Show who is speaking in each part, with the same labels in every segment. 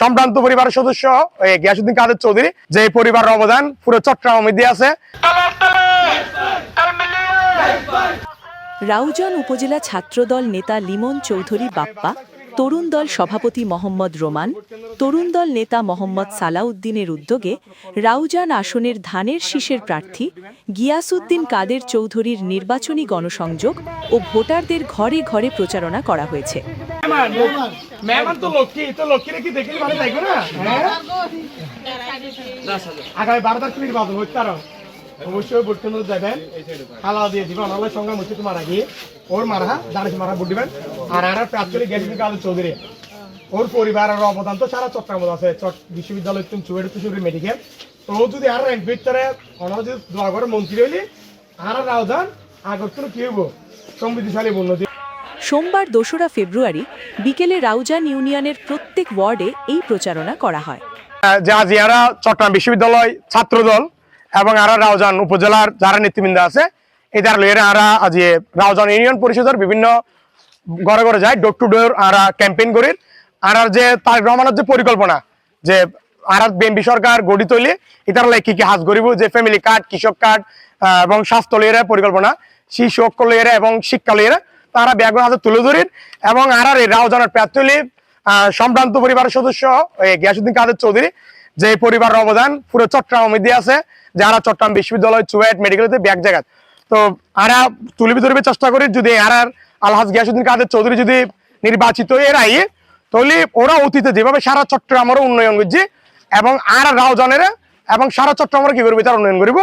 Speaker 1: সম্ভ্রান্ত পরিবারের সদস্য গিয়াসুদ্দিন কাদের চৌধুরী, যে পরিবারের অবদান, পুরো চট্টগ্রাম মধ্যে আছে।
Speaker 2: রাউজান উপজেলা ছাত্রদল নেতা লিমন চৌধুরী বাপ্পা, তরুণ দল সভাপতি মোহাম্মদ রোমান, তরুণ দল নেতা মোহাম্মদ সালাউদ্দিনের উদ্যোগে রাউজান আসনের ধানের শীষের প্রার্থী গিয়াসউদ্দিন কাদের চৌধুরীর নির্বাচনী গণসংযোগ ও ভোটারদের ঘরে ঘরে প্রচারণা করা হয়েছে।
Speaker 1: মেহমান। তো লক্ষ্মী তো লক্ষ্মী কি দেখলে ভালো লাগবে না? আগামী বারো তারিখ নির্বাচন হচ্ছে আরও অবশ্যই ভোট কেন্দ্র যাবেন। খালা দিয়ে দিবেন অনালের সঙ্গে মুছে তোমার আগে। ওর মারা দাঁড়িয়ে মারা ভোট দিবেন। আর আর প্রার্থী গেছিল কাদের চৌধুরী। ওর পরিবারের অবদান তো সারা চট্টগ্রাম আছে। চট বিশ্ববিদ্যালয় তুমি চুয়েট চুরি মেডিকেল তো ও যদি আর র্যাঙ্ক ভিতরে যদি দোয়া করে মন্ত্রী হইলি আর রাউদান আগর তো কি হইব? সমৃদ্ধিশালী উন্নতি।
Speaker 2: সোমবার দোসরা ফেব্রুয়ারি বিকেলে রাউজান ইউনিয়নের প্রত্যেক ওয়ার্ডে এই প্রচারণা করা হয়।
Speaker 1: যে ইয়ারা চট্টগ্রাম বিশ্ববিদ্যালয় ছাত্রদল এবং আরা রাউজান উপজেলার যারা নেতৃবৃন্দ আছে, এই যারা লইয়েরা আরা আজ রাউজান ইউনিয়ন পরিষদের বিভিন্ন ঘরে ঘরে যায়, ডোর টু ডোর আরা ক্যাম্পেইন করি আর যে তার রহমানের যে পরিকল্পনা, যে আর বিএনপি সরকার গড়ি তৈলি লাই কি কি হাজ গরিব যে ফ্যামিলি কার্ড কৃষক কার্ড এবং স্বাস্থ্য লইয়েরা পরিকল্পনা, শিশু লইয়েরা এবং শিক্ষা লইয়েরা তারা ব্যাগ হাতে তুলে ধরির এবং আর আর এই রাউজানের প্রার্থী সম্ভ্রান্ত পরিবারের সদস্য গিয়াসুদ্দিন কাদের চৌধুরী, যে পরিবারের অবদান, পুরো চট্টগ্রাম মধ্যে আছে যারা চট্টগ্রাম বিশ্ববিদ্যালয়, চুয়েট মেডিকেলতে ব্যাগ জায়গা। তো আরা তুলিবি ধরবে চেষ্টা করি, যদি আর আর আলহাজ গিয়াসুদ্দিন কাদের চৌধুরী যদি নির্বাচিত এর আই তাহলে ওরা অতীতে যেভাবে সারা চট্টগ্রামেরও উন্নয়ন করছে এবং আর রাও রাউজানের এবং সারা চট্টগ্রামের কি করবে তার উন্নয়ন করব।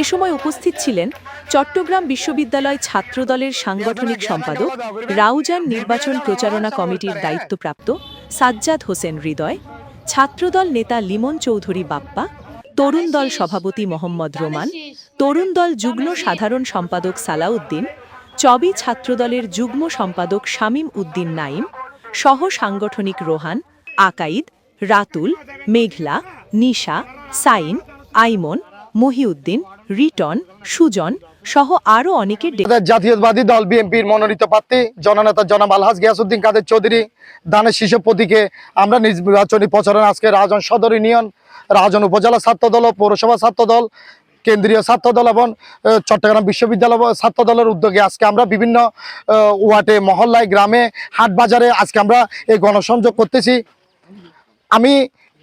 Speaker 2: এ সময় উপস্থিত ছিলেন চট্টগ্রাম বিশ্ববিদ্যালয় ছাত্রদলের সাংগঠনিক সম্পাদক রাউজান নির্বাচন প্রচারণা কমিটির দায়িত্বপ্রাপ্ত সাজ্জাদ হোসেন হৃদয়, ছাত্রদল নেতা লিমন চৌধুরী বাপ্পা, তরুণ দল সভাপতি মোহাম্মদ রোমান, তরুণ দল যুগ্ম সাধারণ সম্পাদক সালাউদ্দিন, চবি ছাত্রদলের যুগ্ম সম্পাদক শামীম উদ্দিন নাইম সহ সাংগঠনিক রোহান, আকাইদ, রাতুল, মেঘলা, নিশা, সাইন, আইমন, মহিউদ্দিন, রিটন, সুজন সহ আরও অনেকের ডেকে
Speaker 3: জাতীয়তাবাদী দল বিএনপির মনোনীত প্রার্থী, জননেতা জনাব আলহাজ গিয়াসুদ্দিন কাদের চৌধুরী, দানের শিশু প্রতীকে আমরা নির্বাচনী প্রচারণা আজকে রাজন সদর ইউনিয়ন, রাজন উপজেলা ছাত্র দল ও পৌরসভা ছাত্র দল কেন্দ্রীয় ছাত্র দল এবং চট্টগ্রাম বিশ্ববিদ্যালয় ছাত্র দলের উদ্যোগে আজকে আমরা বিভিন্ন ওয়ার্ডে, মহল্লায়, গ্রামে হাট বাজারে আজকে আমরা এই গণসংযোগ করতেছি। আমি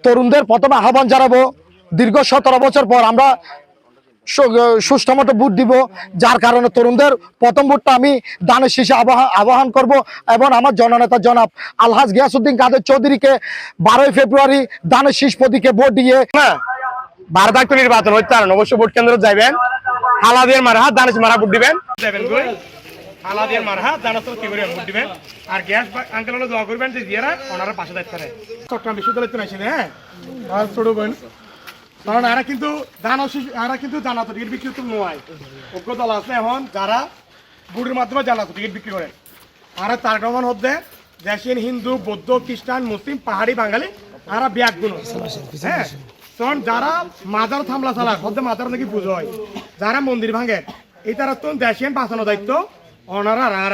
Speaker 3: তরুণদের প্রথমে আহ্বান জানাব, দীর্ঘ সতেরো বছর পর আমরা সুষ্ঠু মতো ভোট দিব। যার কারণে তরুণদের প্রথম ভোটটা আমি দানের শীষে আবাহন করব এবং আমার জননেতা জনাব আলহাজ গিয়াসুদ্দিন কাদের চৌধুরীকে বারোই ফেব্রুয়ারি দানের শীষ প্রতীকে ভোট দিয়ে
Speaker 1: না বারো তারিখ নির্বাচন হচ্ছে আর অবশ্যই ভোট কেন্দ্র যাবেন হালাদের মারা দানেশ মারা ভোট দিবেন। হালাদের মারা দানেশ কি করে ভোট দিবেন? আর গ্যাস আঙ্কেল দোয়া করবেন যে দিয়ারা ওনারা পাশে দায়িত্ব চট্টগ্রাম বিশ্ববিদ্যালয় হ্যাঁ? আর ছোট কারণ এরা কিন্তু দান এরা কিন্তু জানাতো টিকিট বিক্রি তো নয়। অজ্ঞ দল আছে এখন যারা বুড়ির মাধ্যমে জানাতো টিকিট বিক্রি করে। আর তার রহমান হচ্ছে দেশিয়ান হিন্দু, বৌদ্ধ, খ্রিস্টান, মুসলিম, পাহাড়ি বাঙালি, আর ব্যাগগুলো হ্যাঁ? তখন যারা মাজার থামলা চালা হচ্ছে মাজার নাকি পুজো হয়, যারা মন্দির ভাঙে, এই তারা তো দেশিয়ান বাঁচানো দায়িত্ব অনারা আর।